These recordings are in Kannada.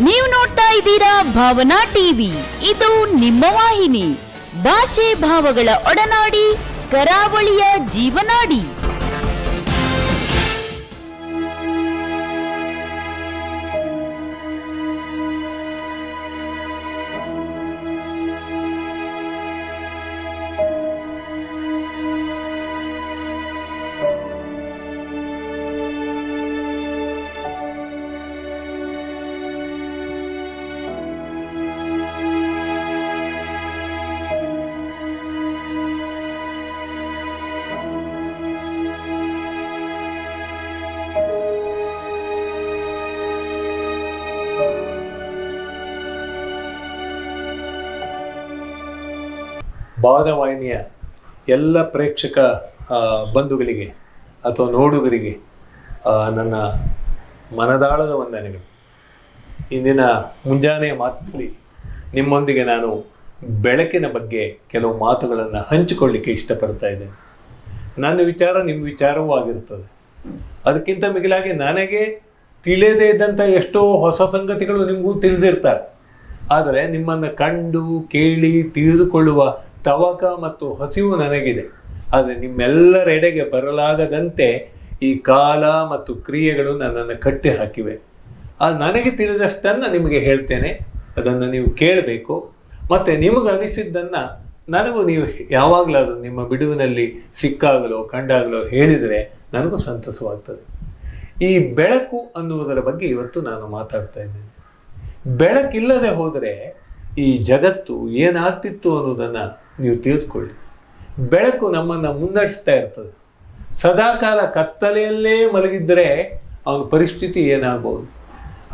ನೀವು ನೋಡ್ತಾ ಇದ್ದೀರಾ ಭಾವನಾ ಟಿವಿ. ಇದು ನಿಮ್ಮ ವಾಹಿನಿ. ಭಾಷೆ ಭಾವಗಳ ಒಡನಾಡಿ ಕರಾವಳಿಯ ಜೀವನಾಡಿ. ಭಾವನವಾಹಿನಿಯ ಎಲ್ಲ ಪ್ರೇಕ್ಷಕ ಬಂಧುಗಳಿಗೆ ಅಥವಾ ನೋಡುಗರಿಗೆ ನನ್ನ ಮನದಾಳದ ವಂದನೆಗಳು. ಇಂದಿನ ಮುಂಜಾನೆಯ ಮಾತಿನಲ್ಲಿ ನಿಮ್ಮೊಂದಿಗೆ ನಾನು ಬೆಳಕಿನ ಬಗ್ಗೆ ಕೆಲವು ಮಾತುಗಳನ್ನು ಹಂಚಿಕೊಳ್ಳಿಕ್ಕೆ ಇಷ್ಟಪಡ್ತಾ ಇದ್ದೇನೆ. ನನ್ನ ವಿಚಾರ ನಿಮ್ಮ ವಿಚಾರವೂ ಆಗಿರುತ್ತದೆ. ಅದಕ್ಕಿಂತ ಮಿಗಿಲಾಗಿ ನನಗೆ ತಿಳಿಯದೇ ಇದ್ದಂಥ ಎಷ್ಟೋ ಹೊಸ ಸಂಗತಿಗಳು ನಿಮಗೂ ತಿಳಿದಿರ್ತಾರೆ. ಆದರೆ ನಿಮ್ಮನ್ನು ಕಂಡು, ಕೇಳಿ, ತಿಳಿದುಕೊಳ್ಳುವ ತವಕ ಮತ್ತು ಹಸಿವು ನನಗಿದೆ. ಆದರೆ ನಿಮ್ಮೆಲ್ಲರೆಡೆಗೆ ಬರಲಾಗದಂತೆ ಈ ಕಾಲ ಮತ್ತು ಕ್ರಿಯೆಗಳು ನನ್ನನ್ನು ಕಟ್ಟಿ ಹಾಕಿವೆ ಆ ನನಗೆ ತಿಳಿದಷ್ಟನ್ನು ನಿಮಗೆ ಹೇಳ್ತೇನೆ. ಅದನ್ನು ನೀವು ಕೇಳಬೇಕು. ಮತ್ತು ನಿಮಗೆ ಅನಿಸಿದ್ದನ್ನು ನನಗೂ ನೀವು ಯಾವಾಗಲಾದರೂ ನಿಮ್ಮ ಬಿಡುವಿನಲ್ಲಿ ಸಿಕ್ಕಾಗಲೋ ಕಂಡಾಗಲೋ ಹೇಳಿದರೆ ನನಗೂ ಸಂತಸವಾಗ್ತದೆ. ಈ ಬೆಳಕು ಅನ್ನುವುದರ ಬಗ್ಗೆ ಇವತ್ತು ನಾನು ಮಾತಾಡ್ತಾ ಇದ್ದೇನೆ. ಬೆಳಕಿಲ್ಲದೆ ಹೋದರೆ ಈ ಜಗತ್ತು ಏನಾಗ್ತಿತ್ತು ಅನ್ನೋದನ್ನು ನೀವು ತಿಳಿದುಕೊಳ್ಳಿ. ಬೆಳಕು ನಮ್ಮನ್ನು ಮುನ್ನಡೆಸ್ತಾ ಇರ್ತದೆ. ಸದಾಕಾಲ ಕತ್ತಲೆಯಲ್ಲೇ ಮಲಗಿದ್ದರೆ ಅವನ ಪರಿಸ್ಥಿತಿ ಏನಾಗ್ಬೋದು?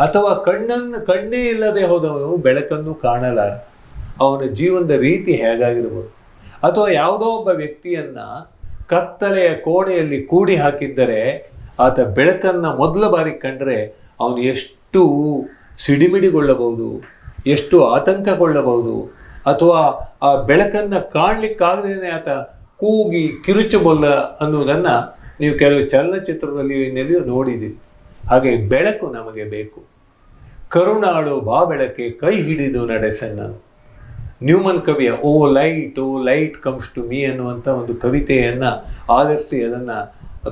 ಅಥವಾ ಕಣ್ಣನ್ನು ಕಣ್ಣೇ ಇಲ್ಲದೆ ಹೋದವನು ಬೆಳಕನ್ನು ಕಾಣಲಾರ ಅವನ ಜೀವನದ ರೀತಿ ಹೇಗಾಗಿರ್ಬೋದು? ಅಥವಾ ಯಾವುದೋ ಒಬ್ಬ ವ್ಯಕ್ತಿಯನ್ನು ಕತ್ತಲೆಯ ಕೋಣೆಯಲ್ಲಿ ಕೂಡಿ ಹಾಕಿದ್ದರೆ ಆತ ಬೆಳಕನ್ನು ಮೊದಲ ಬಾರಿ ಕಂಡರೆ ಅವನು ಎಷ್ಟು ಸಿಡಿಮಿಡಿಗೊಳ್ಳಬಹುದು, ಎಷ್ಟು ಆತಂಕಗೊಳ್ಳಬಹುದು ಅಥವಾ ಆ ಬೆಳಕನ್ನು ಕಾಣಲಿಕ್ಕಾಗದೇನೆ ಆತ ಕೂಗಿ ಕಿರುಚಬಲ್ಲ ಅನ್ನುವುದನ್ನು ನೀವು ಕೆಲವು ಚಲನಚಿತ್ರದಲ್ಲಿ ಇನ್ನೆಲ್ಲಿಯೂ ನೋಡಿದ್ದೀರಿ. ಹಾಗೆ ಬೆಳಕು ನಮಗೆ ಬೇಕು. ಕರುಣಾಳು ಬಾ ಬೆಳಕೆ ಕೈ ಹಿಡಿದು ನಡೆಸನ್ನ ನ್ಯೂಮನ್ ಕವಿಯ, O, light O, light comes to me ಅನ್ನುವಂಥ ಒಂದು ಕವಿತೆಯನ್ನು ಆಧರಿಸಿ ಅದನ್ನು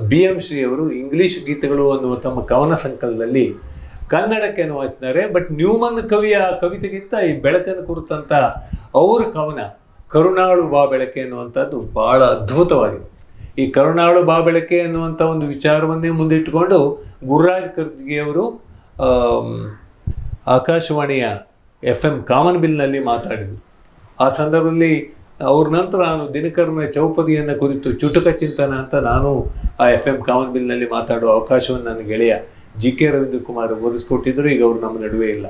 ಬಿ ಎಂ ಶ್ರೀ ಅವರು ಇಂಗ್ಲಿಷ್ ಗೀತೆಗಳು ಅನ್ನುವ ತಮ್ಮ ಕವನ ಸಂಕಲನದಲ್ಲಿ ಕನ್ನಡಕ್ಕೆ ಅನುವಾಯಿಸಿದ್ದಾರೆ ಬಟ್ ನ್ಯೂಮನ್ ಕವಿಯ ಕವಿತೆಗಿಂತ ಈ ಬೆಳಕನ್ನು ಕುರಿತಂಥ ಅವ್ರ ಕವನ ಕರುಣಾಳು ಬಾ ಬೆಳಕೆ ಅನ್ನುವಂಥದ್ದು ಬಹಳ ಅದ್ಭುತವಾಗಿದೆ. ಈ ಕರುಣಾಳು ಬಾ ಬೆಳಕೆ ಅನ್ನುವಂಥ ಒಂದು ವಿಚಾರವನ್ನೇ ಮುಂದಿಟ್ಟುಕೊಂಡು ಗುರುರಾಜ್ ಕರ್ಜಿಯವರು ಆಮ್, ಆಕಾಶವಾಣಿಯ ಎಫ್ ಎಂ ಕಾಮನ್ ಬಿಲ್ನಲ್ಲಿ ಮಾತಾಡಿದರು. ಆ ಸಂದರ್ಭದಲ್ಲಿ ಅವ್ರ ನಂತರ ನಾನು ದಿನಕರ್ಮ ಚೌಪದಿಯನ್ನು ಕುರಿತು ಚುಟುಕ ಚಿಂತನ ಅಂತ ನಾನು ಆ ಎಫ್ ಎಂ ಕಾಮನ್ ಬಿಲ್ನಲ್ಲಿ ಮಾತಾಡುವ ಅವಕಾಶವನ್ನು ನನ್ನ ಗೆಳೆಯ ಜಿ ಕೆ ರವೀಂದ್ರ ಕುಮಾರ್ ಓದಿಸ್ಕೊಟ್ಟಿದ್ದರು ಈಗ ಅವರು ನಮ್ಮ ನಡುವೆ ಇಲ್ಲ.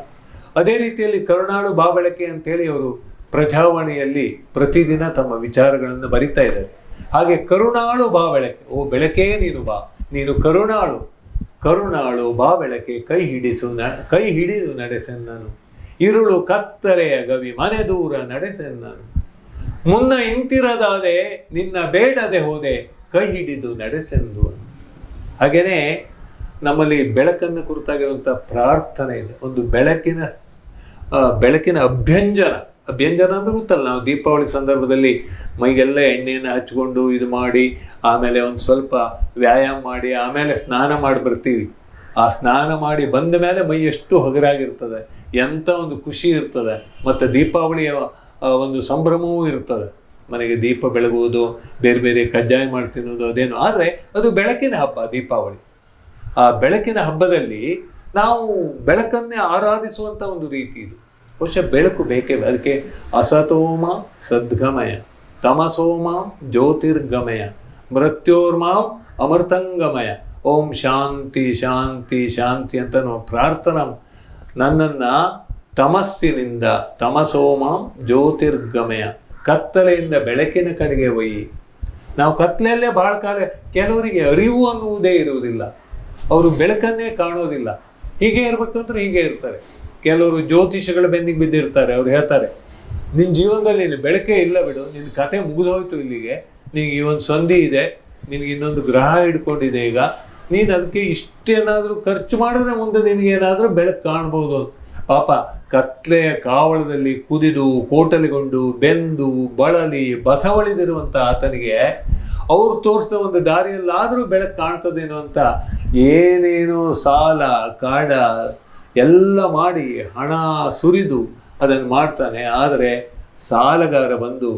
ಅದೇ ರೀತಿಯಲ್ಲಿ ಕರುಣಾಳು ಬಾ ಬೆಳಕೆ ಅಂತೇಳಿ ಅವರು ಪ್ರಜಾವಾಣಿಯಲ್ಲಿ ಪ್ರತಿದಿನ ತಮ್ಮ ವಿಚಾರಗಳನ್ನು ಬರಿತಾ ಇದ್ದಾರೆ. ಹಾಗೆ ಕರುಣಾಳು ಬಾ ಬೆಳಕೆ, ಓ ಬೆಳಕೇ ನೀನು ಬಾ, ನೀನು ಕರುಣಾಳು ಕರುಣಾಳು ಬಾ ಬೆಳಕೆ, ಕೈ ಹಿಡಿಸು ನ, ಕೈ ಹಿಡಿದು ನಡೆಸೆನ್ನನು ಇರುಳು ಕತ್ತರೆಯ ಗವಿ, ಮನೆ ದೂರ ನಡೆಸೆನ್ನನು ಮುನ್ನ ಇಂತಿರದಾದೆ, ನಿನ್ನ ಬೇಡದೆ ಹೋದೆ, ಕೈ ಹಿಡಿದು ನಡೆಸೆಂದು ಹಾಗೆಯೇ ನಮ್ಮಲ್ಲಿ ಬೆಳಕನ್ನು ಕುರಿತಾಗಿರುವಂಥ ಪ್ರಾರ್ಥನೆ ಇದೆ. ಒಂದು ಬೆಳಕಿನ ಬೆಳಕಿನ ಅಭ್ಯಂಜನ. ಅಭ್ಯಂಜನ ಅಂದ್ರೆ ಗೊತ್ತಲ್ಲ, ನಾವು ದೀಪಾವಳಿ ಸಂದರ್ಭದಲ್ಲಿ ಮೈಗೆಲ್ಲ ಎಣ್ಣೆಯನ್ನು ಹಚ್ಕೊಂಡು ಇದು ಮಾಡಿ, ಆಮೇಲೆ ಒಂದು ಸ್ವಲ್ಪ ವ್ಯಾಯಾಮ ಮಾಡಿ, ಆಮೇಲೆ ಸ್ನಾನ ಮಾಡಿ ಬರ್ತೀವಿ. ಆ ಸ್ನಾನ ಮಾಡಿ ಬಂದ ಮೇಲೆ ಮೈ ಎಷ್ಟು ಹಗರಾಗಿರ್ತದೆ ಎಂಥ ಒಂದು ಖುಷಿ ಇರ್ತದೆ, ಮತ್ತು ದೀಪಾವಳಿಯ ಒಂದು ಸಂಭ್ರಮವೂ ಇರ್ತದೆ. ಮನೆಗೆ ದೀಪ ಬೆಳಗುವುದು, ಬೇರೆ ಬೇರೆ ಕಜ್ಜಾಯ ಮಾಡಿ ತಿನ್ನೋದು ಅದೇನು. ಆದರೆ ಅದು ಬೆಳಕಿನ ಹಬ್ಬ, ದೀಪಾವಳಿ. ಆ ಬೆಳಕಿನ ಹಬ್ಬದಲ್ಲಿ ನಾವು ಬೆಳಕನ್ನೇ ಆರಾಧಿಸುವಂಥ ಒಂದು ರೀತಿ ಇದು. ಬಹುಶಃ ಬೆಳಕು ಬೇಕೇ ಅದಕ್ಕೆ ಅಸತೋಮ ಸದ್ಗಮಯ, ತಮಸೋಮ ಜ್ಯೋತಿರ್ಗಮಯ, ಮೃತ್ಯೋರ್ಮಾಂ ಅಮೃತಂಗಮಯ. ಓಂ ಶಾಂತಿ ಶಾಂತಿ ಶಾಂತಿ ಅಂತ ನಾವು ಪ್ರಾರ್ಥನಾ ನನ್ನನ್ನು ತಮಸ್ಸಿನಿಂದ ತಮಸೋಮ ಜ್ಯೋತಿರ್ಗಮಯ, ಕತ್ತಲೆಯಿಂದ ಬೆಳಕಿನ ಕಡೆಗೆ ಒಯ್ಯಿ. ನಾವು ಕತ್ತಲೆಯಲ್ಲೇ ಭಾಳ ಕಾಲ ಕೆಲವರಿಗೆ ಅರಿವು ಅನ್ನುವುದೇ ಇರುವುದಿಲ್ಲ. ಅವರು ಬೆಳಕನ್ನೇ ಕಾಣೋದಿಲ್ಲ. ಹೀಗೆ ಇರಬೇಕು ಅಂದರೆ ಹೀಗೆ ಇರ್ತಾರೆ. ಕೆಲವರು ಜ್ಯೋತಿಷಗಳ ಬೆನ್ನಿಗೆ ಬಿದ್ದಿರ್ತಾರೆ, ಅವ್ರು ಹೇಳ್ತಾರೆ ನಿನ್ನ ಜೀವನದಲ್ಲಿ ನೀನು ಬೆಳಕೇ ಇಲ್ಲ ಬಿಡು ನಿನ್ನ ಕತೆ ಮುಗಿದೋಯ್ತು ಇಲ್ಲಿಗೆ, ನಿನಗೆ ಈ ಒಂದು ಸಂಧಿ ಇದೆ, ನಿನಗೆ ಇನ್ನೊಂದು ಗ್ರಹ ಹಿಡ್ಕೊಂಡಿದೆ ಈಗ, ನೀನು ಅದಕ್ಕೆ ಇಷ್ಟೇನಾದರೂ ಖರ್ಚು ಮಾಡಿದ್ರೆ ಮುಂದೆ ನಿನಗೇನಾದರೂ ಬೆಳಕು ಕಾಣ್ಬೋದು ಪಾಪ, ಕತ್ಲೆಯ ಕಾವಳದಲ್ಲಿ ಕುದಿದು, ಕೋಟಲಿಗೊಂಡು, ಬೆಂದು, ಬಳಲಿ ಬಸವಳಿದಿರುವಂಥ ಆತನಿಗೆ ಅವ್ರು ತೋರಿಸಿದ ಒಂದು ದಾರಿಯಲ್ಲಾದರೂ ಬೆಳಕು ಕಾಣ್ತದೇನೋ ಅಂತ ಏನೇನೋ ಸಾಲ, ಕಾಡ ಎಲ್ಲ ಮಾಡಿ ಹಣ ಸುರಿದು ಅದನ್ನು ಮಾಡ್ತಾನೆ. ಆದರೆ ಸಾಲಗಾರ ಬಂದು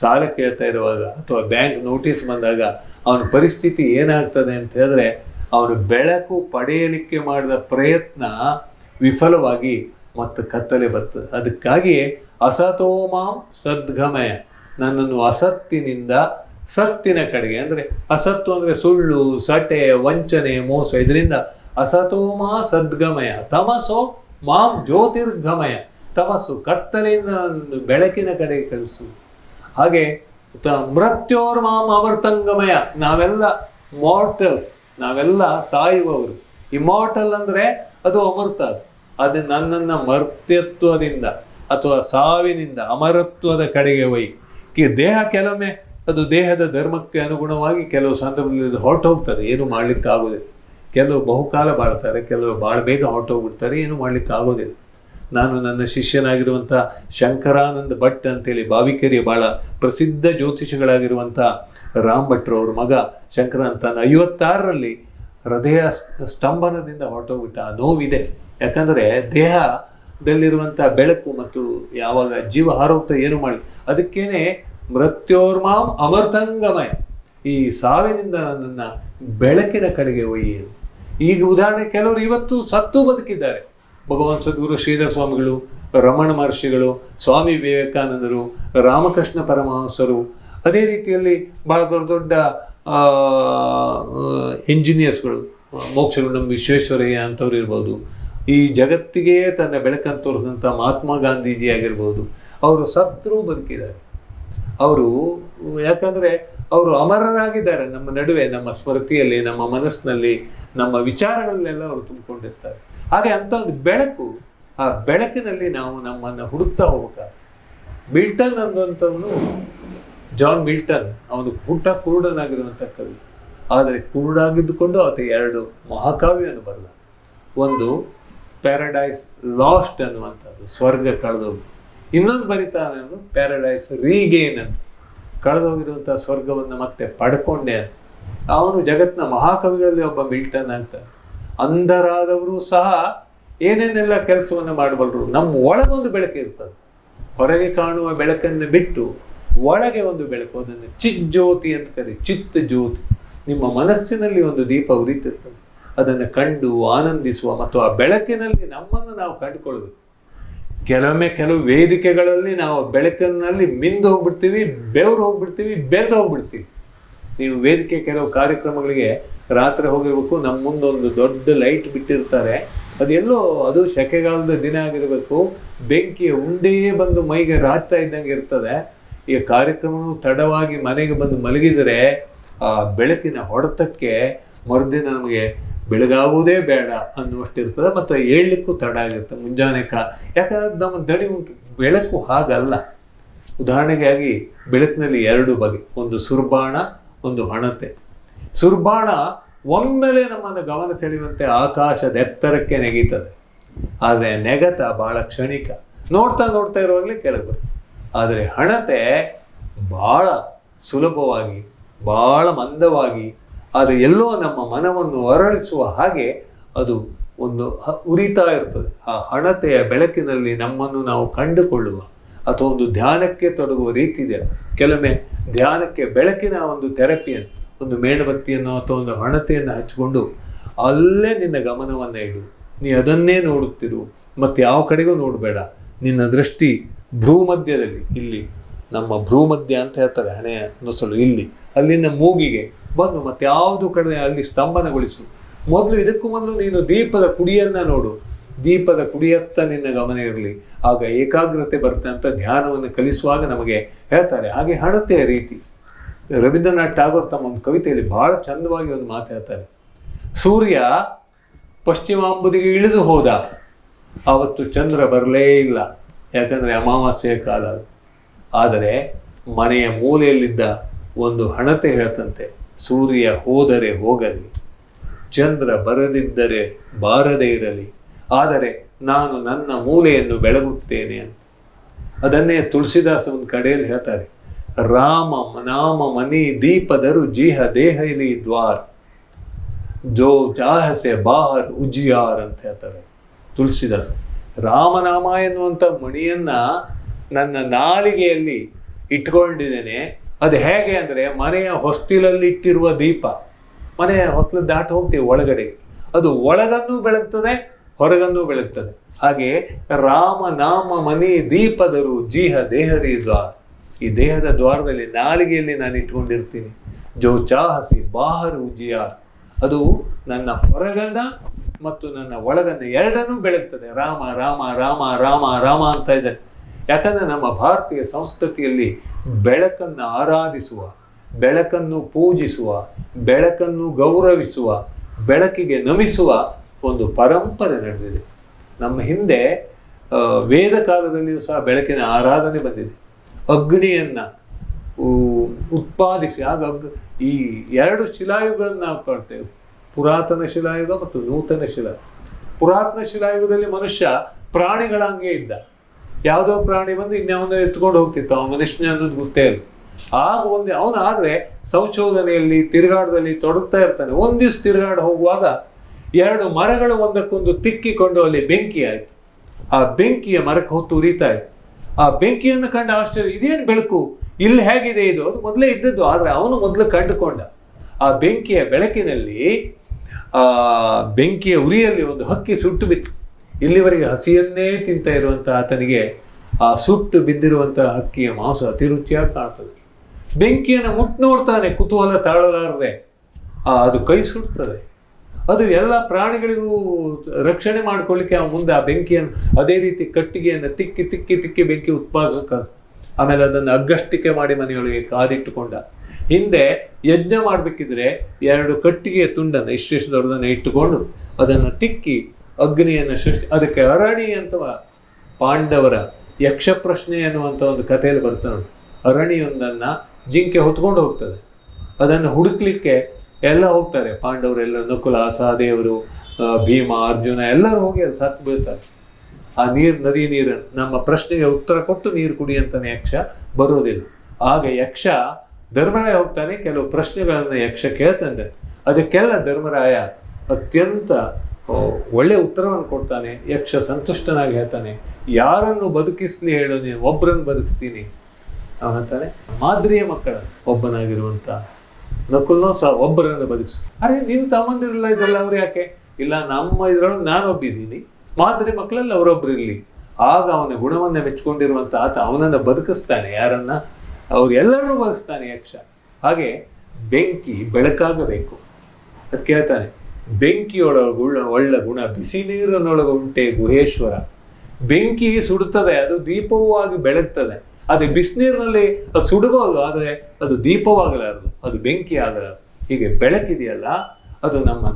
ಸಾಲ ಕೇಳ್ತಾ ಇರುವಾಗ ಅಥವಾ ಬ್ಯಾಂಕ್ ನೋಟಿಸ್ ಬಂದಾಗ ಅವನ ಪರಿಸ್ಥಿತಿ ಏನಾಗ್ತದೆ ಅಂತ ಹೇಳಿದ್ರೆ ಅವನು ಬೆಳಕು ಪಡೆಯಲಿಕ್ಕೆ ಮಾಡಿದ ಪ್ರಯತ್ನ ವಿಫಲವಾಗಿ ಮತ್ತು ಕತ್ತಲೆ ಬರ್ತದೆ. ಅದಕ್ಕಾಗಿ ಅಸತೋಮಾಂ ಸದ್ಗಮಯ ನನ್ನನ್ನು ಅಸತ್ತಿನಿಂದ ಸತ್ತಿನ ಕಡೆಗೆ, ಅಂದರೆ ಅಸತ್ತು ಅಂದರೆ ಸುಳ್ಳು, ಸಟೆ, ವಂಚನೆ, ಮೋಸ, ಇದರಿಂದ ಅಸತೋಮಾ ಸದ್ಗಮಯ, ತಮಸೋ ಮಾಂ ಜ್ಯೋತಿರ್ಗಮಯ, ತಮಸ್ಸು ಕತ್ತಲೆಯಿಂದ ಬೆಳಕಿನ ಕಡೆಗೆ ಕಳಿಸು. ಹಾಗೆ ತ ಮೃತ್ಯೋರ್ಮಾಂ ಅಮೃತಂಗಮಯ, ನಾವೆಲ್ಲ ಮಾರ್ಟಲ್ಸ್ ನಾವೆಲ್ಲ ಸಾಯುವವರು. ಇಮಾರ್ಟಲ್ ಅಂದರೆ ಅದು ಅಮೃತ ಅದು. ನನ್ನನ್ನು ಮರ್ತ್ಯತ್ವದಿಂದ ಅಥವಾ ಸಾವಿನಿಂದ ಅಮರತ್ವದ ಕಡೆಗೆ ಒಯ್ ಕಿ ದೇಹ ಕೆಲವೊಮ್ಮೆ, ಅದು ದೇಹದ ಧರ್ಮಕ್ಕೆ ಅನುಗುಣವಾಗಿ ಕೆಲವು ಸಂದರ್ಭದಲ್ಲಿ ಹೊರಟೋಗ್ತದೆ, ಏನು ಮಾಡಲಿಕ್ಕಾಗುದಿಲ್ಲ ಕೆಲವು ಬಹುಕಾಲ ಬಾಳ್ತಾರೆ, ಕೆಲವು ಭಾಳ ಬೇಗ ಹೊರಟೋಗ್ಬಿಡ್ತಾರೆ, ಏನು ಮಾಡ್ಲಿಕ್ಕೆ ಆಗೋದಿಲ್ಲ ನಾನು ನನ್ನ ಶಿಷ್ಯನಾಗಿರುವಂಥ ಶಂಕರಾನಂದ ಭಟ್ ಅಂತೇಳಿ ಬಾವಿಕೆರೆಯ ಭಾಳ ಪ್ರಸಿದ್ಧ ಜ್ಯೋತಿಷಿಗಳಾಗಿರುವಂಥ ರಾಮ್ ಭಟ್ರು ಅವ್ರ ಮಗ ಶಂಕರಾನಂದ ತನ್ನ ಐವತ್ತಾರರಲ್ಲಿ ಹೃದಯ ಸ್ತಂಭನದಿಂದ ಹೊರಟೋಗ್ಬಿಟ್ಟ ಆ ನೋವಿದೆ. ಯಾಕಂದರೆ ದೇಹದಲ್ಲಿರುವಂಥ ಬೆಳಕು ಮತ್ತು ಯಾವಾಗ ಜೀವ ಹಾರೋಗ್ತಾ ಏನು ಮಾಡಿ ಅದಕ್ಕೇನೆ ಮೃತ್ಯೋರ್ಮಾಂ ಅಮೃತಂಗಮಯ. ಈ ಸಾವಿನಿಂದ ನನ್ನ ಬೆಳಕಿನ ಕಡೆಗೆ ಒಯ್ಯಿ ಈಗ ಉದಾಹರಣೆ, ಕೆಲವರು ಇವತ್ತು ಸತ್ತು ಬದುಕಿದ್ದಾರೆ. ಭಗವಾನ್ ಸದ್ಗುರು ಶ್ರೀಧರ ಸ್ವಾಮಿಗಳು, ರಮಣ ಮಹರ್ಷಿಗಳು, ಸ್ವಾಮಿ ವಿವೇಕಾನಂದರು, ರಾಮಕೃಷ್ಣ ಪರಮಹಂಸರು, ಅದೇ ರೀತಿಯಲ್ಲಿ ಭಾಳ ದೊಡ್ಡ ದೊಡ್ಡ ಇಂಜಿನಿಯರ್ಸ್ಗಳು ಮೋಕ್ಷಗುಂಡಂ ವಿಶ್ವೇಶ್ವರಯ್ಯ ಅಂಥವ್ರು ಇರ್ಬೋದು. ಈ ಜಗತ್ತಿಗೆ ತನ್ನ ಬೆಳಕನ್ನು ತೋರಿಸಿದಂಥ ಮಹಾತ್ಮ ಗಾಂಧೀಜಿ ಆಗಿರ್ಬೋದು. ಅವರು ಸತ್ರು ಬದುಕಿದ್ದಾರೆ. ಅವರು ಯಾಕಂದರೆ ಅವರು ಅಮರರಾಗಿದ್ದಾರೆ. ನಮ್ಮ ನಡುವೆ, ನಮ್ಮ ಸ್ಮೃತಿಯಲ್ಲಿ, ನಮ್ಮ ಮನಸ್ಸಿನಲ್ಲಿ, ನಮ್ಮ ವಿಚಾರಗಳಲ್ಲೆಲ್ಲ ಅವರು ತುಂಬಿಕೊಂಡಿರ್ತಾರೆ. ಹಾಗೆ ಅಂಥ ಒಂದು ಬೆಳಕು, ಆ ಬೆಳಕಿನಲ್ಲಿ ನಾವು ನಮ್ಮನ್ನು ಹುಡುಕ್ತಾ ಹೋಗ್ಬೇಕಾದ್ರೆ ಮಿಲ್ಟನ್ ಅನ್ನುವಂಥವನು, ಜಾನ್ ಮಿಲ್ಟನ್, ಅವನು ಹುಟ್ಟ ಕುರುಡನಾಗಿರುವಂಥ ಕವಿ. ಆದರೆ ಕುರುಡಾಗಿದ್ದುಕೊಂಡು ಆತ ಎರಡು ಮಹಾಕಾವ್ಯವನ್ನು ಬರೆದ. ಒಂದು, ಪ್ಯಾರಡೈಸ್ ಲಾಸ್ಟ್ ಅನ್ನುವಂಥದ್ದು, ಸ್ವರ್ಗ ಕಳೆದೋಗಿ ಇನ್ನೊಂದು ಬರಿತಾನೆ ಪ್ಯಾರಡೈಸ್ ರೀಗೇನ್ ಅಂತ. ಕಳೆದೋಗಿರುವಂಥ ಸ್ವರ್ಗವನ್ನು ಮತ್ತೆ ಪಡ್ಕೊಂಡೆ ಅವನು ಜಗತ್ತಿನ ಮಹಾಕವಿಗಳಲ್ಲಿ ಒಬ್ಬ ಮಿಲ್ಟನ್ ಅಂತ. ಅಂಧರಾದವರು ಸಹ ಏನೇನೆಲ್ಲ ಕೆಲಸವನ್ನು ಮಾಡಬಲ್ಲರು, ನಮ್ಮ ಒಳಗೊಂದು ಬೆಳಕು ಇರ್ತದೆ. ಹೊರಗೆ ಕಾಣುವ ಬೆಳಕನ್ನು ಬಿಟ್ಟು ಒಳಗೆ ಒಂದು ಬೆಳಕು, ಅದನ್ನು ಚಿಜ್ಜ್ಯೋತಿ ಅಂತ ಕರಿ ಚಿತ್ತ ಜ್ಯೋತಿ. ನಿಮ್ಮ ಮನಸ್ಸಿನಲ್ಲಿ ಒಂದು ದೀಪ ಉರಿತಿರ್ತದೆ. ಅದನ್ನು ಕಂಡು ಆನಂದಿಸುವ ಮತ್ತು ಆ ಬೆಳಕಿನಲ್ಲಿ ನಮ್ಮನ್ನು ನಾವು ಕಂಡುಕೊಳ್ಬೇಕು ಕೆಲವೊಮ್ಮೆ ಕೆಲವು ವೇದಿಕೆಗಳಲ್ಲಿ ನಾವು ಬೆಳಕಿನಲ್ಲಿ ಮಿಂದು ಹೋಗ್ಬಿಡ್ತೀವಿ, ಬೆವರು ಹೋಗ್ಬಿಡ್ತೀವಿ ಬೆಂದು ಹೋಗ್ಬಿಡ್ತೀವಿ. ನೀವು ವೇದಿಕೆ ಕೆಲವು ಕಾರ್ಯಕ್ರಮಗಳಿಗೆ ರಾತ್ರಿ ಹೋಗಿರ್ಬೇಕು, ನಮ್ಮ ಮುಂದೊಂದು ದೊಡ್ಡ ಲೈಟ್ ಬಿಟ್ಟಿರ್ತಾರೆ. ಅದೆಲ್ಲೋ, ಅದು ಸೆಕೆಗಾಲದ ದಿನ ಆಗಿರಬೇಕು. ಬೆಂಕಿಯ ಉಂಡೆಯೇ ಬಂದು ಮೈಗೆ ರಾಚ್ತಾ ಇದ್ದಂಗೆ ಇರ್ತದೆ. ಈ ಕಾರ್ಯಕ್ರಮವು ತಡವಾಗಿ ಮನೆಗೆ ಬಂದು ಮಲಗಿದರೆ ಆ ಬೆಳಕಿನ ಹೊಡೆತಕ್ಕೆ ಮರುದಿನ ನಮಗೆ ಬೆಳಗಾಗುವುದೇ ಬೇಡ ಅನ್ನುವಷ್ಟಿರ್ತದೆ, ಮತ್ತು ಏಳಲಿಕ್ಕೂ ತಡ ಆಗಿರ್ತದೆ ಮುಂಜಾನೆ ಕಾ ಯಾಕಂದ್ರೆ ನಮ್ಮ ದಣಿ ಉಂಟು, ಬೆಳಕು ಹಾಗಲ್ಲ. ಉದಾಹರಣೆಗಾಗಿ ಬೆಳಕಿನಲ್ಲಿ ಎರಡು ಬಗೆ, ಒಂದು ಸುರ್ಬಾಣ, ಒಂದು ಹಣತೆ. ಸುರ್ಬಾಣ ಒಮ್ಮೆಲೆ ನಮ್ಮನ್ನು ಗಮನ ಸೆಳೆಯುವಂತೆ ಆಕಾಶದ ಎತ್ತರಕ್ಕೆ ನೆಗೀತದೆ ಆದರೆ ನೆಗತ ಬಹಳ ಕ್ಷಣಿಕ. ನೋಡ್ತಾ ನೋಡ್ತಾ ಇರುವಾಗಲೇ ಕೆಳಗೆ ಆದರೆ ಹಣತೆ ಭಾಳ ಸುಲಭವಾಗಿ ಭಾಳ ಮಂದವಾಗಿ ಆದರೆ ಎಲ್ಲೋ ನಮ್ಮ ಮನವನ್ನು ಹೊರಳಿಸುವ ಹಾಗೆ ಅದು ಒಂದು ಉರಿತಾ ಇರ್ತದೆ. ಆ ಹಣತೆಯ ಬೆಳಕಿನಲ್ಲಿ ನಮ್ಮನ್ನು ನಾವು ಕಂಡುಕೊಳ್ಳುವ ಅಥವಾ ಒಂದು ಧ್ಯಾನಕ್ಕೆ ತೊಡಗುವ ರೀತಿ ಇದೆ. ಕೆಲವೊಮ್ಮೆ ಧ್ಯಾನಕ್ಕೆ ಬೆಳಕಿನ ಒಂದು ಥೆರಪಿಯನ್ನು, ಒಂದು ಮೇಣಬತ್ತಿಯನ್ನು ಅಥವಾ ಒಂದು ಹಣತೆಯನ್ನು ಹಚ್ಚಿಕೊಂಡು ಅಲ್ಲೇ ನಿನ್ನ ಗಮನವನ್ನು ಇಡು. ನೀ ಅದನ್ನೇ ನೋಡುತ್ತಿರು. ಮತ್ತು ಯಾವ ಕಡೆಗೂ ನೋಡಬೇಡ. ನಿನ್ನ ದೃಷ್ಟಿ ಭ್ರೂಮಧ್ಯದಲ್ಲಿ, ಇಲ್ಲಿ ನಮ್ಮ ಭ್ರೂಮಧ್ಯ ಅಂತ ಹೇಳ್ತಾರೆ ಹಣೆಯ ನೊಸಲು ಇಲ್ಲಿ. ಅಲ್ಲಿನ ಮೂಗಿಗೆ ಬಂದು ಮತ್ತೆ ಯಾವುದು ಕಡೆ ಅಲ್ಲಿ ಸ್ತಂಭನಗೊಳಿಸು. ಮೊದಲು ಇದಕ್ಕೂ ಮೊದಲು ನೀನು ದೀಪದ ಕುಡಿಯನ್ನ ನೋಡು. ದೀಪದ ಕುಡಿಯತ್ತ ನಿನ್ನ ಗಮನ ಇರಲಿ. ಆಗ ಏಕಾಗ್ರತೆ ಬರುತ್ತೆ ಅಂತ ಧ್ಯಾನವನ್ನು ಕಲಿಸುವಾಗ ನಮಗೆ ಹೇಳ್ತಾರೆ. ಹಾಗೆ ಹಣತೆಯ ರೀತಿ. ರವೀಂದ್ರನಾಥ್ ಟಾಗೋರ್ ತಮ್ಮ ಒಂದು ಕವಿತೆಯಲ್ಲಿ ಬಹಳ ಚಂದವಾಗಿ ಒಂದು ಮಾತು ಹೇಳ್ತಾರೆ. ಸೂರ್ಯ ಪಶ್ಚಿಮಾಂಬುದಿಗೆ ಇಳಿದು ಹೋದ. ಆವತ್ತು ಚಂದ್ರ ಬರಲೇ ಇಲ್ಲ. ಯಾಕಂದರೆ ಅಮಾವಾಸ್ಯೆಯ ಕಾಲ. ಆದರೆ ಮನೆಯ ಮೂಲೆಯಲ್ಲಿದ್ದ ಒಂದು ಹಣತೆ ಹೇಳ್ತಂತೆ. ಸೂರ್ಯ ಹೋದರೆ ಹೋಗಲಿ, ಚಂದ್ರ ಬರದಿದ್ದರೆ ಬಾರದೇ ಇರಲಿ, ಆದರೆ ನಾನು ನನ್ನ ಮೂಲೆಯನ್ನು ಬೆಳಗುತ್ತೇನೆ ಅಂತ. ಅದನ್ನೇ ತುಳಸಿದಾಸ ಒಂದು ಕಡೆಯಲ್ಲಿ ಹೇಳ್ತಾರೆ, ರಾಮ ನಾಮ ಮನಿ ದೀಪದರು ಜೀಹ ದೇಹಲಿ ದ್ವಾರ್, ಜೋ ಜಾಹಸೆ ಬಾಹರ್ ಉಜಿಯಾರ್ ಅಂತ ಹೇಳ್ತಾರೆ ತುಳಸಿದಾಸ ರಾಮನಾಮ ಎನ್ನುವಂಥ ಮಣಿಯನ್ನ ನನ್ನ ನಾಲಿಗೆಯಲ್ಲಿ ಇಟ್ಕೊಂಡಿದ್ದೇನೆ ಅದು ಹೇಗೆ ಅಂದರೆ ಮನೆಯ ಹೊಸ್ತಿಲಲ್ಲಿ ಇಟ್ಟಿರುವ ದೀಪ, ಮನೆಯ ಹೊಸ್ತಿಲ ದಾಟಿ ಹೋಗ್ತೀವಿ ಒಳಗಡೆ. ಅದು ಒಳಗನ್ನೂ ಬೆಳಗ್ತದೆ, ಹೊರಗನ್ನೂ ಬೆಳಗ್ತದೆ. ಹಾಗೆ ರಾಮ ನಾಮ ಮನೆ ದೀಪದರು ಜೀಹ ದೇಹರಿ ದ್ವಾರ. ಈ ದೇಹದ ದ್ವಾರದಲ್ಲಿ ನಾಲಿಗೆಯಲ್ಲಿ ನಾನು ಇಟ್ಕೊಂಡಿರ್ತೀನಿ. ಜೋ ಚಾಹಸಿ ಬಾಹರು ಉಜಿಯಾರ್ ಅದು ನನ್ನ ಹೊರಗನ್ನ ಮತ್ತು ನನ್ನ ಒಳಗನ್ನ ಎರಡನ್ನೂ ಬೆಳಗ್ತದೆ. ರಾಮ ರಾಮ ರಾಮ ರಾಮ ರಾಮ ಅಂತ ಇದೆ. ಯಾಕಂದ್ರೆ ನಮ್ಮ ಭಾರತೀಯ ಸಂಸ್ಕೃತಿಯಲ್ಲಿ ಬೆಳಕನ್ನು ಆರಾಧಿಸುವ, ಬೆಳಕನ್ನು ಪೂಜಿಸುವ, ಬೆಳಕನ್ನು ಗೌರವಿಸುವ, ಬೆಳಕಿಗೆ ನಮಿಸುವ ಒಂದು ಪರಂಪರೆ ನಡೆದಿದೆ. ನಮ್ಮ ಹಿಂದೆ ವೇದ ಕಾಲದಲ್ಲಿಯೂ ಸಹ ಬೆಳಕಿನ ಆರಾಧನೆ ಬಂದಿದೆ. ಅಗ್ನಿಯನ್ನು ಉತ್ಪಾದಿಸಿ, ಆಗ ಈ ಎರಡು ಶಿಲಾಯುಗಳನ್ನು ನಾವು ಕಾಣ್ತೇವೆ. ಪುರಾತನ ಶಿಲಾಯುಗ ಮತ್ತು ನೂತನ ಶಿಲಾ ಪುರಾತನ ಶಿಲಾಯುಗದಲ್ಲಿ ಮನುಷ್ಯ ಪ್ರಾಣಿಗಳಂಗೆ ಇದ್ದ. ಯಾವುದೋ ಪ್ರಾಣಿ ಬಂದು ಇನ್ಯಾವುದೋ ಎತ್ಕೊಂಡು ಹೋಗ್ತಿತ್ತು. ಅವನ ಮನುಷ್ಯನ ಅನ್ನೋದು ಗೊತ್ತೇ ಇಲ್ಲ. ಆಗ ಒಂದು, ಅವನು ಆದರೆ ಸಂಶೋಧನೆಯಲ್ಲಿ ತಿರುಗಾಡದಲ್ಲಿ ತೊಡಗ್ತಾ ಇರ್ತಾನೆ. ಒಂದು ದಿವ್ಸ ತಿರುಗಾಡ ಹೋಗುವಾಗ ಎರಡು ಮರಗಳು ಒಂದಕ್ಕೊಂದು ತಿಕ್ಕಿಕೊಂಡು ಅಲ್ಲಿ ಬೆಂಕಿ ಆಯಿತು. ಆ ಬೆಂಕಿಯ ಮರಕ್ಕೆ ಹೊತ್ತು ಉರಿತಾ ಇತ್ತು. ಆ ಬೆಂಕಿಯನ್ನು ಕಂಡ ಆಶ್ಚರ್ಯ, ಇದೇನು ಬೆಳಕು? ಇಲ್ಲಿ ಹೇಗಿದೆ ಇದು? ಅದು ಮೊದಲೇ ಇದ್ದದ್ದು, ಆದರೆ ಅವನು ಮೊದಲು ಕಂಡುಕೊಂಡ. ಆ ಬೆಂಕಿಯ ಬೆಳಕಿನಲ್ಲಿ, ಆ ಬೆಂಕಿಯ ಉರಿಯಲ್ಲಿ ಒಂದು ಹಕ್ಕಿ ಸುಟ್ಟು ಬಿತ್ತು. ಇಲ್ಲಿವರೆಗೆ ಹಸಿಯನ್ನೇ ತಿಂತ ಇರುವಂಥ ಆತನಿಗೆ ಆ ಸುಟ್ಟು ಬಿದ್ದಿರುವಂತಹ ಹಕ್ಕಿಯ ಮಾಂಸ ಅತಿ ರುಚಿಯಾಗಿ ಕಾಣ್ತದೆ. ಬೆಂಕಿಯನ್ನು ಮುಟ್ಟು ನೋಡ್ತಾನೆ, ಕುತೂಹಲ ತಾಳಲಾರದೆ. ಆ, ಅದು ಕೈ ಸುಡ್ತದೆ. ಅದು ಎಲ್ಲ ಪ್ರಾಣಿಗಳಿಗೂ ರಕ್ಷಣೆ ಮಾಡ್ಕೊಳ್ಳಿಕ್ಕೆ ಆ ಮುಂದೆ ಆ ಬೆಂಕಿಯನ್ನು, ಅದೇ ರೀತಿ ಕಟ್ಟಿಗೆಯನ್ನು ತಿಕ್ಕಿ ತಿಕ್ಕಿ ತಿಕ್ಕಿ ಬೆಂಕಿ ಉತ್ಪಾದಿಸ ಆಮೇಲೆ ಅದನ್ನು ಅಗ್ಗಷ್ಟಿಕೆ ಮಾಡಿ ಮನೆಯೊಳಗೆ ಕಾದಿಟ್ಟುಕೊಂಡ. ಹಿಂದೆ ಯಜ್ಞ ಮಾಡಬೇಕಿದ್ರೆ ಎರಡು ಕಟ್ಟಿಗೆಯ ತುಂಡನ್ನು ಇಷ್ಟಿಷ್ಟು ದೊಡ್ಡದನ್ನು ಇಟ್ಟುಕೊಂಡು ಅದನ್ನು ತಿಕ್ಕಿ ಅಗ್ನಿಯನ್ನು ಸೃಷ್ಟಿ, ಅದಕ್ಕೆ ಅರಣಿ ಅಂತವ ಪಾಂಡವರ ಯಕ್ಷ ಪ್ರಶ್ನೆ ಅನ್ನುವಂಥ ಒಂದು ಕಥೆಯಲ್ಲಿ ಬರ್ತಾನೆ ಅರಣಿಯೊಂದನ್ನು ಜಿಂಕೆ ಹೊತ್ಕೊಂಡು ಹೋಗ್ತದೆ. ಅದನ್ನು ಹುಡುಕ್ಲಿಕ್ಕೆ ಎಲ್ಲ ಹೋಗ್ತಾರೆ. ಪಾಂಡವರೆಲ್ಲ ನಕುಲ ಸಹದೇವರು ಭೀಮ, ಅರ್ಜುನ ಎಲ್ಲರೂ ಹೋಗಿ ಅಲ್ಲಿ ಸತ್ತು ಬೀಳ್ತಾರೆ. ಆ ನೀರು, ನದಿ ನೀರನ್ನು, ನಮ್ಮ ಪ್ರಶ್ನೆಗೆ ಉತ್ತರ ಕೊಟ್ಟು ನೀರು ಕುಡಿ ಅಂತಾನೆ ಯಕ್ಷ ಬರೋದಿಲ್ಲ. ಆಗ ಯಕ್ಷ ಧರ್ಮರಾಯ ಹೋಗ್ತಾನೆ. ಕೆಲವು ಪ್ರಶ್ನೆಗಳನ್ನು ಯಕ್ಷ ಕೇಳ್ತಂದೆ ಅದಕ್ಕೆಲ್ಲ ಧರ್ಮರಾಯ ಅತ್ಯಂತ ಒಳ್ಳೆ ಉತ್ತರವನ್ನು ಕೊಡ್ತಾನೆ, ಯಕ್ಷ ಸಂತುಷ್ಟನಾಗಿ ಹೇಳ್ತಾನೆ, ಯಾರನ್ನು ಬದುಕಿಸ್ಲಿ ಹೇಳು ನೀನು ಒಬ್ಬರನ್ನು ಬದುಕಿಸ್ತೀನಿ ಅಂತಾನೆ. ಮಾದರಿಯ ಮಕ್ಕಳ ಒಬ್ಬನಾಗಿರುವಂತ ನಕುಲ್ನೋ ಸಹ ಒಬ್ಬರನ್ನು ಬದುಕಿಸು. ಅರೆ ನಿನ್ನ ತಮ್ಮಂದಿರಲ್ಲ ಇದೆಲ್ಲ ಅವ್ರು ಯಾಕೆ? ಇಲ್ಲ, ನಮ್ಮ ಇದ್ರೊಳಗೆ ನಾನೊಬ್ಬಿದ್ದೀನಿ. ಮಾದರಿ ಮಕ್ಕಳಲ್ಲಿ ಅವರೊಬ್ರು ಇರಲಿ. ಆಗ ಅವನ ಗುಣವನ್ನ ಮೆಚ್ಕೊಂಡಿರುವಂಥ ಆತ ಅವನನ್ನು ಬದುಕಿಸ್ತಾನೆ, ಯಾರನ್ನ? ಅವ್ರು ಎಲ್ಲರನ್ನೂ ಬದುಕಿಸ್ತಾನೆ ಯಕ್ಷ. ಹಾಗೆ ಬೆಂಕಿ ಬೆಳಕಾಗಬೇಕು. ಅದಕ್ಕೆ ಹೇಳ್ತಾನೆ ಬೆಂಕಿಯೊಳಗುಳ್ಳ ಒಳ್ಳ ಗುಣ, ಬಿಸಿ ನೀರಿನೊಳಗೆ ಉಂಟೆ ಗುಹೇಶ್ವರ. ಬೆಂಕಿ ಸುಡುತ್ತದೆ, ಅದು ದೀಪವೂ ಆಗಿ ಬೆಳಗ್ತದೆ. ಅದೇ ಬಿಸಿನೀರಿನಲ್ಲಿ ಅದು ಸುಡಬಹುದು ಆದರೆ ಅದು ದೀಪವಾಗಲಾರದು, ಅದು ಬೆಂಕಿ ಆಗಲಾರದು. ಹೀಗೆ ಬೆಳಕಿದೆಯಲ್ಲ, ಅದು ನಮ್ಮ,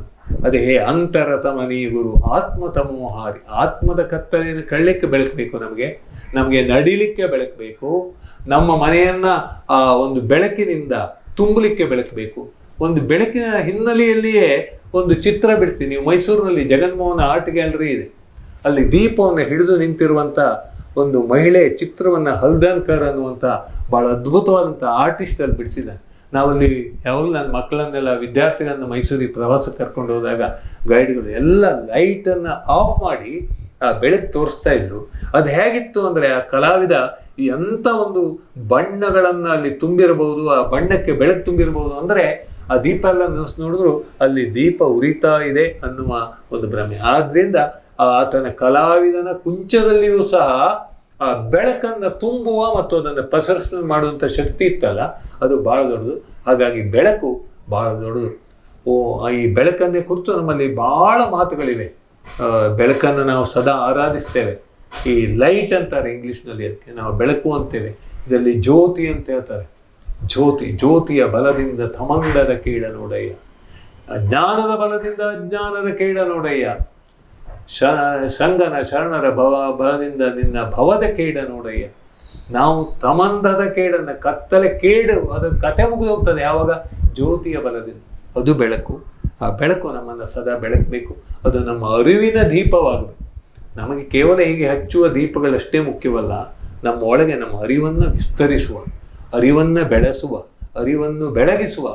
ಅದೇ ಹೇ ಅಂತರತಮನಿ ಗುರು ಆತ್ಮತಮೋಹಾರಿ ಆತ್ಮದ ಕತ್ತಲೆಯನ್ನು ಕಳ್ಳಿಕ್ಕೆ ಬೆಳಕಬೇಕು ನಮಗೆ ನಮಗೆ ನಡಿಲಿಕ್ಕೆ ಬೆಳಕಬೇಕು, ನಮ್ಮ ಮನೆಯನ್ನ, ಆ, ಒಂದು ಬೆಳಕಿನಿಂದ ತುಂಬಲಿಕ್ಕೆ ಬೆಳಕಬೇಕು. ಒಂದು ಬೆಳಕಿನ ಹಿನ್ನೆಲೆಯಲ್ಲಿಯೇ ಒಂದು ಚಿತ್ರ ಬಿಡಿಸಿ. ನೀವು ಮೈಸೂರಿನಲ್ಲಿ ಜಗನ್ಮೋಹನ ಆರ್ಟ್ ಗ್ಯಾಲರಿ ಇದೆ. ಅಲ್ಲಿ ದೀಪವನ್ನು ಹಿಡಿದು ನಿಂತಿರುವಂಥ ಒಂದು ಮಹಿಳೆ ಚಿತ್ರವನ್ನು ಹಲ್ದನ್ಕರ್ ಅನ್ನುವಂಥ ಭಾಳ ಅದ್ಭುತವಾದಂಥ ಆರ್ಟಿಸ್ಟ್ ಅಲ್ಲಿ ಬಿಡಿಸಿದ್ದಾನೆ. ನಾವಲ್ಲಿ ಯಾವಾಗಲೂ ನನ್ನ ಮಕ್ಕಳನ್ನೆಲ್ಲ, ವಿದ್ಯಾರ್ಥಿಗಳನ್ನು ಮೈಸೂರಿಗೆ ಪ್ರವಾಸಕ್ಕೆ ಕರ್ಕೊಂಡು ಹೋದಾಗ ಗೈಡ್ಗಳು ಎಲ್ಲ ಲೈಟನ್ನು ಆಫ್ ಮಾಡಿ ಆ ಬೆಳಕು ತೋರಿಸ್ತಾ ಇದ್ರು. ಅದು ಹೇಗಿತ್ತು ಅಂದರೆ ಆ ಕಲಾವಿದ ಎಂಥ ಒಂದು ಬಣ್ಣಗಳನ್ನು ಅಲ್ಲಿ ತುಂಬಿರಬಹುದು, ಆ ಬಣ್ಣಕ್ಕೆ ಬೆಳಕು ತುಂಬಿರಬಹುದು ಅಂದರೆ ಆ ದೀಪ ಎಲ್ಲ ನೋಡಿದ್ರು ಅಲ್ಲಿ ದೀಪ ಉರಿತಾ ಇದೆ ಅನ್ನುವ ಒಂದು ಭ್ರಮೆ. ಆದ್ರಿಂದ ಆತನ ಕಲಾವಿದನ ಕುಂಚದಲ್ಲಿಯೂ ಸಹ ಆ ಬೆಳಕನ್ನು ತುಂಬುವ ಮತ್ತು ಅದನ್ನು ಪ್ರಸರಿಸಲು ಮಾಡುವಂಥ ಶಕ್ತಿ ಇತ್ತಲ್ಲ, ಅದು ಬಹಳ ದೊಡ್ಡದು. ಹಾಗಾಗಿ ಬೆಳಕು ಬಹಳ ದೊಡ್ಡದು. ಓ ಈ ಬೆಳಕನ್ನೇ ಕುರಿತು ನಮ್ಮಲ್ಲಿ ಬಹಳ ಮಾತುಗಳಿವೆ. ಬೆಳಕನ್ನು ನಾವು ಸದಾ ಆರಾಧಿಸ್ತೇವೆ. ಈ ಲೈಟ್ ಅಂತಾರೆ ಇಂಗ್ಲಿಷ್ನಲ್ಲಿ, ಅದಕ್ಕೆ ನಾವು ಬೆಳಕು ಅಂತೇವೆ. ಇದರಲ್ಲಿ ಜ್ಯೋತಿ ಅಂತ ಹೇಳ್ತಾರೆ. ಜ್ಯೋತಿ, ಜ್ಯೋತಿಯ ಬಲದಿಂದ ತಮಂಗದ ಕೇಳ ನೋಡಯ್ಯ ಜ್ಞಾನದ ಬಲದಿಂದ ಅಜ್ಞಾನದ ಕೀಡ ನೋಡಯ್ಯ ಶ, ಶಂಗನ ಶರಣರ ಭವ, ಬಲದಿಂದ ನಿನ್ನ ಭವದ ಕೇಡ ನೋಡಯ್ಯ ನಾವು ತಮಂದದ ಕೇಡನ್ನು ಕತ್ತಲೆ ಕೇಡು ಅದು ಕತೆ ಮುಗಿದು ಹೋಗ್ತದೆ ಯಾವಾಗ? ಜ್ಯೋತಿಯ ಬಲದಿಂದ. ಅದು ಬೆಳಕು. ಆ ಬೆಳಕು ನಮ್ಮನ್ನು ಸದಾ ಬೆಳಕಬೇಕು. ಅದು ನಮ್ಮ ಅರಿವಿನ ದೀಪವಾಗಬೇಕು ನಮಗೆ ಕೇವಲ ಹೀಗೆ ಹಚ್ಚುವ ದೀಪಗಳಷ್ಟೇ ಮುಖ್ಯವಲ್ಲ. ನಮ್ಮ ಒಳಗೆ ನಮ್ಮ ಅರಿವನ್ನು ವಿಸ್ತರಿಸುವ. ಅರಿವನ್ನು ಬೆಳೆಸುವ, ಅರಿವನ್ನು ಬೆಳಗಿಸುವ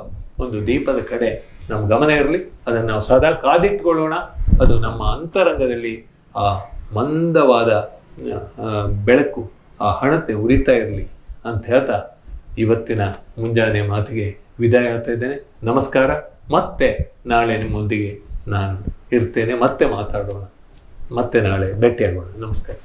ಒಂದು ದೀಪದ ಕಡೆ ನಮ್ಮ ಗಮನ ಇರಲಿ. ಅದನ್ನು ನಾವು ಸದಾ ಕಾದಿಟ್ಕೊಳ್ಳೋಣ. ಅದು ನಮ್ಮ ಅಂತರಂಗದಲ್ಲಿ ಆ ಮಂದವಾದ ಬೆಳಕು, ಆ ಹಣತೆ ಉರಿತಾ ಇರಲಿ ಅಂತ ಹೇಳ್ತಾ ಇವತ್ತಿನ ಮುಂಜಾನೆ ಮಾತಿಗೆ ವಿದಾಯ ಹೇಳ್ತಾ ಇದ್ದೇನೆ. ನಮಸ್ಕಾರ. ಮತ್ತೆ ನಾಳೆ ನಿಮ್ಮೊಂದಿಗೆ ನಾನು ಇರ್ತೇನೆ. ಮತ್ತೆ ಮಾತಾಡೋಣ. ಮತ್ತೆ ನಾಳೆ ಭೇಟಿಯಾಗೋಣ. ನಮಸ್ಕಾರ.